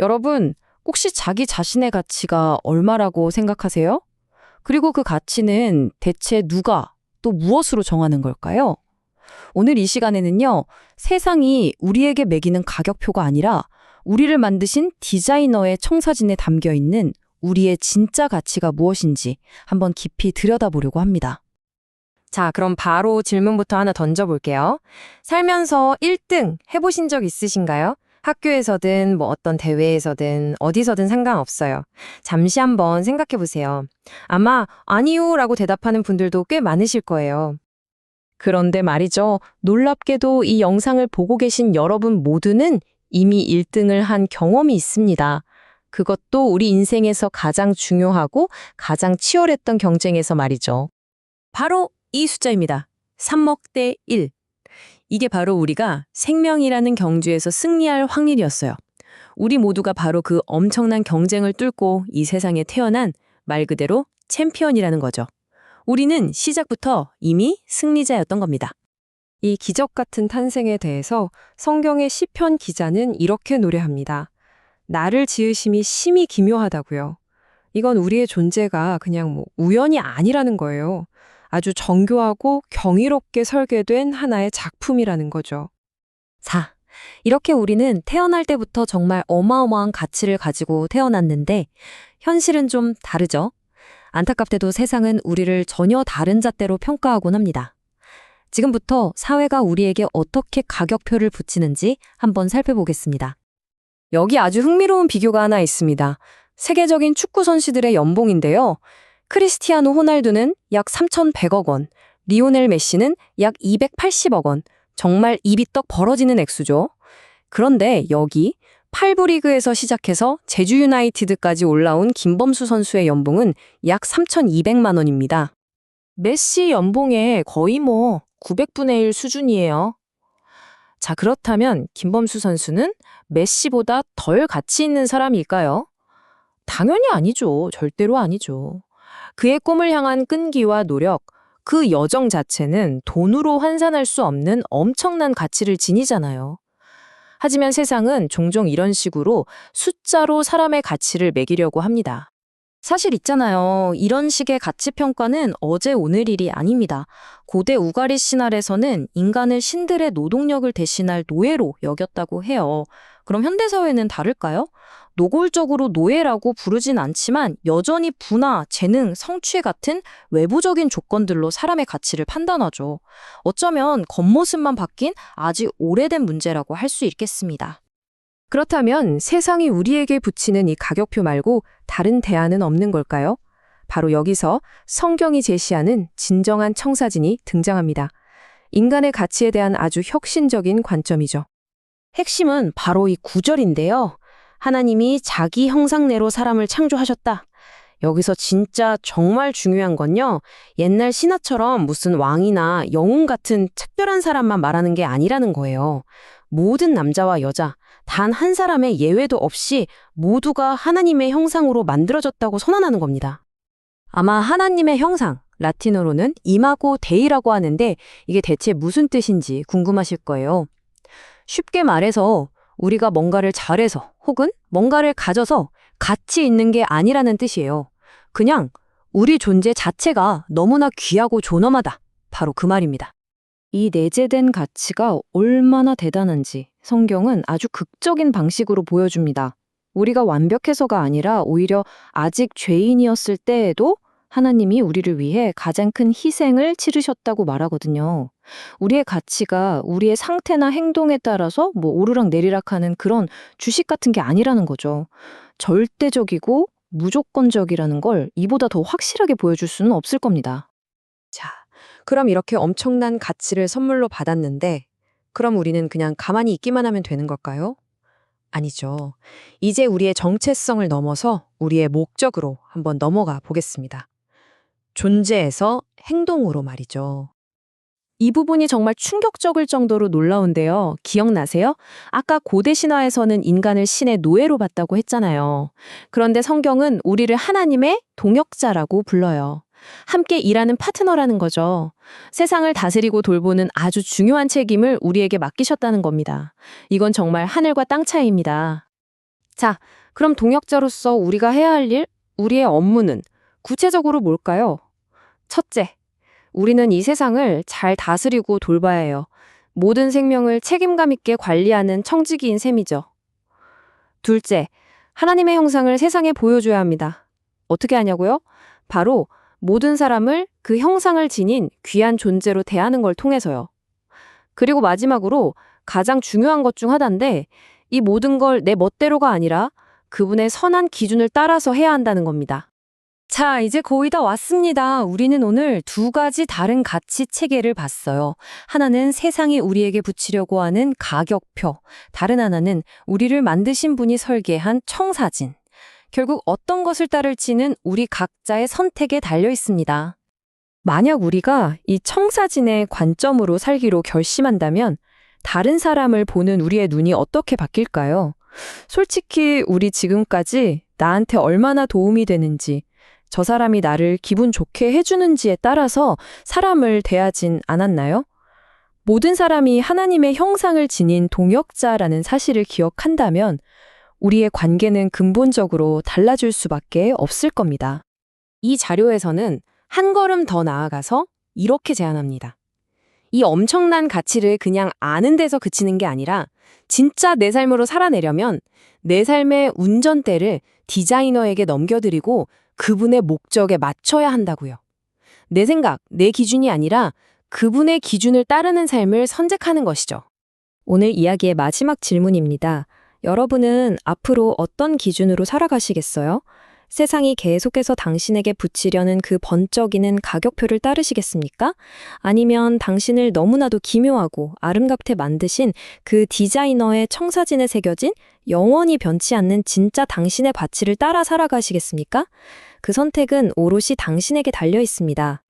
여러분, 혹시 자기 자신의 가치가 얼마라고 생각하세요? 그리고 그 가치는 대체 누가 또 무엇으로 정하는 걸까요? 오늘 이 시간에는요, 세상이 우리에게 매기는 가격표가 아니라 우리를 만드신 디자이너의 청사진에 담겨 있는 우리의 진짜 가치가 무엇인지 한번 깊이 들여다보려고 합니다. 자, 그럼 바로 질문부터 하나 던져볼게요. 살면서 1등 해보신 적 있으신가요? 학교에서든 뭐 어떤 대회에서든 어디서든 상관없어요. 잠시 한번 생각해 보세요. 아마 아니요 라고 대답하는 분들도 꽤 많으실 거예요. 그런데 말이죠. 놀랍게도 이 영상을 보고 계신 여러분 모두는 이미 1등을 한 경험이 있습니다. 그것도 우리 인생에서 가장 중요하고 가장 치열했던 경쟁에서 말이죠. 바로 이 숫자입니다. 3억 대 1. 이게 바로 우리가 생명이라는 경주에서 승리할 확률이었어요. 우리 모두가 바로 그 엄청난 경쟁을 뚫고 이 세상에 태어난 말 그대로 챔피언이라는 거죠. 우리는 시작부터 이미 승리자였던 겁니다. 이 기적 같은 탄생에 대해서 성경의 시편 기자는 이렇게 노래합니다. 나를 지으심이 심히 기묘하다고요. 이건 우리의 존재가 그냥 뭐 우연이 아니라는 거예요. 아주 정교하고 경이롭게 설계된 하나의 작품이라는 거죠. 4. 이렇게 우리는 태어날 때부터 정말 어마어마한 가치를 가지고 태어났는데 현실은 좀 다르죠. 안타깝게도 세상은 우리를 전혀 다른 잣대로 평가하곤 합니다. 지금부터 사회가 우리에게 어떻게 가격표를 붙이는지 한번 살펴보겠습니다. 여기 아주 흥미로운 비교가 하나 있습니다. 세계적인 축구 선수들의 연봉인데요. 크리스티아노 호날두는 약 3,100억 원, 리오넬 메시는 약 280억 원. 정말 입이 떡 벌어지는 액수죠. 그런데 여기 8부 리그에서 시작해서 제주 유나이티드까지 올라온 김범수 선수의 연봉은 약 3,200만 원입니다. 메시 연봉의 거의 뭐 900분의 1 수준이에요. 자, 그렇다면 김범수 선수는 메시보다 덜 가치 있는 사람일까요? 당연히 아니죠. 절대로 아니죠. 그의 꿈을 향한 끈기와 노력, 그 여정 자체는 돈으로 환산할 수 없는 엄청난 가치를 지니잖아요. 하지만 세상은 종종 이런 식으로 숫자로 사람의 가치를 매기려고 합니다. 사실 있잖아요. 이런 식의 가치 평가는 어제 오늘 일이 아닙니다. 고대 우가리 신화에서는 인간을 신들의 노동력을 대신할 노예로 여겼다고 해요. 그럼 현대 사회는 다를까요? 노골적으로 노예라고 부르진 않지만 여전히 부나 재능, 성취 같은 외부적인 조건들로 사람의 가치를 판단하죠. 어쩌면 겉모습만 바뀐 아직 오래된 문제라고 할 수 있겠습니다. 그렇다면 세상이 우리에게 붙이는 이 가격표 말고 다른 대안은 없는 걸까요? 바로 여기서 성경이 제시하는 진정한 청사진이 등장합니다. 인간의 가치에 대한 아주 혁신적인 관점이죠. 핵심은 바로 이 구절인데요. 하나님이 자기 형상내로 사람을 창조하셨다. 여기서 진짜 정말 중요한 건요. 옛날 신화처럼 무슨 왕이나 영웅 같은 특별한 사람만 말하는 게 아니라는 거예요. 모든 남자와 여자, 단 한 사람의 예외도 없이 모두가 하나님의 형상으로 만들어졌다고 선언하는 겁니다. 아마 하나님의 형상, 라틴어로는 이마고 데이라고 하는데 이게 대체 무슨 뜻인지 궁금하실 거예요. 쉽게 말해서 우리가 뭔가를 잘해서 혹은 뭔가를 가져서 가치 있는 게 아니라는 뜻이에요. 그냥 우리 존재 자체가 너무나 귀하고 존엄하다. 바로 그 말입니다. 이 내재된 가치가 얼마나 대단한지 성경은 아주 극적인 방식으로 보여줍니다. 우리가 완벽해서가 아니라 오히려 아직 죄인이었을 때에도 하나님이 우리를 위해 가장 큰 희생을 치르셨다고 말하거든요. 우리의 가치가 우리의 상태나 행동에 따라서 뭐 오르락 내리락 하는 그런 주식 같은 게 아니라는 거죠. 절대적이고 무조건적이라는 걸 이보다 더 확실하게 보여줄 수는 없을 겁니다. 자, 그럼 이렇게 엄청난 가치를 선물로 받았는데, 그럼 우리는 그냥 가만히 있기만 하면 되는 걸까요? 아니죠. 이제 우리의 정체성을 넘어서 우리의 목적으로 한번 넘어가 보겠습니다. 존재에서 행동으로 말이죠. 이 부분이 정말 충격적일 정도로 놀라운데요. 기억나세요? 아까 고대 신화에서는 인간을 신의 노예로 봤다고 했잖아요. 그런데 성경은 우리를 하나님의 동역자라고 불러요. 함께 일하는 파트너라는 거죠. 세상을 다스리고 돌보는 아주 중요한 책임을 우리에게 맡기셨다는 겁니다. 이건 정말 하늘과 땅 차이입니다. 자, 그럼 동역자로서 우리가 해야 할 일, 우리의 업무는 구체적으로 뭘까요? 첫째, 우리는 이 세상을 잘 다스리고 돌봐야 해요. 모든 생명을 책임감 있게 관리하는 청지기인 셈이죠. 둘째, 하나님의 형상을 세상에 보여줘야 합니다. 어떻게 하냐고요? 바로 모든 사람을 그 형상을 지닌 귀한 존재로 대하는 걸 통해서요. 그리고 마지막으로 가장 중요한 것 중 하나인데 이 모든 걸 내 멋대로가 아니라 그분의 선한 기준을 따라서 해야 한다는 겁니다. 자, 이제 거의 다 왔습니다. 우리는 오늘 두 가지 다른 가치 체계를 봤어요. 하나는 세상이 우리에게 붙이려고 하는 가격표, 다른 하나는 우리를 만드신 분이 설계한 청사진. 결국 어떤 것을 따를지는 우리 각자의 선택에 달려 있습니다. 만약 우리가 이 청사진의 관점으로 살기로 결심한다면 다른 사람을 보는 우리의 눈이 어떻게 바뀔까요? 솔직히 우리 지금까지 나한테 얼마나 도움이 되는지, 저 사람이 나를 기분 좋게 해주는지에 따라서 사람을 대하진 않았나요? 모든 사람이 하나님의 형상을 지닌 동역자라는 사실을 기억한다면 우리의 관계는 근본적으로 달라질 수밖에 없을 겁니다. 이 자료에서는 한 걸음 더 나아가서 이렇게 제안합니다. 이 엄청난 가치를 그냥 아는 데서 그치는 게 아니라 진짜 내 삶으로 살아내려면 내 삶의 운전대를 디자이너에게 넘겨드리고 그분의 목적에 맞춰야 한다고요. 내 생각, 내 기준이 아니라 그분의 기준을 따르는 삶을 선택하는 것이죠. 오늘 이야기의 마지막 질문입니다. 여러분은 앞으로 어떤 기준으로 살아가시겠어요? 세상이 계속해서 당신에게 붙이려는 그 번쩍이는 가격표를 따르시겠습니까? 아니면 당신을 너무나도 기묘하고 아름답게 만드신 그 디자이너의 청사진에 새겨진 영원히 변치 않는 진짜 당신의 가치를 따라 살아가시겠습니까? 그 선택은 오롯이 당신에게 달려 있습니다.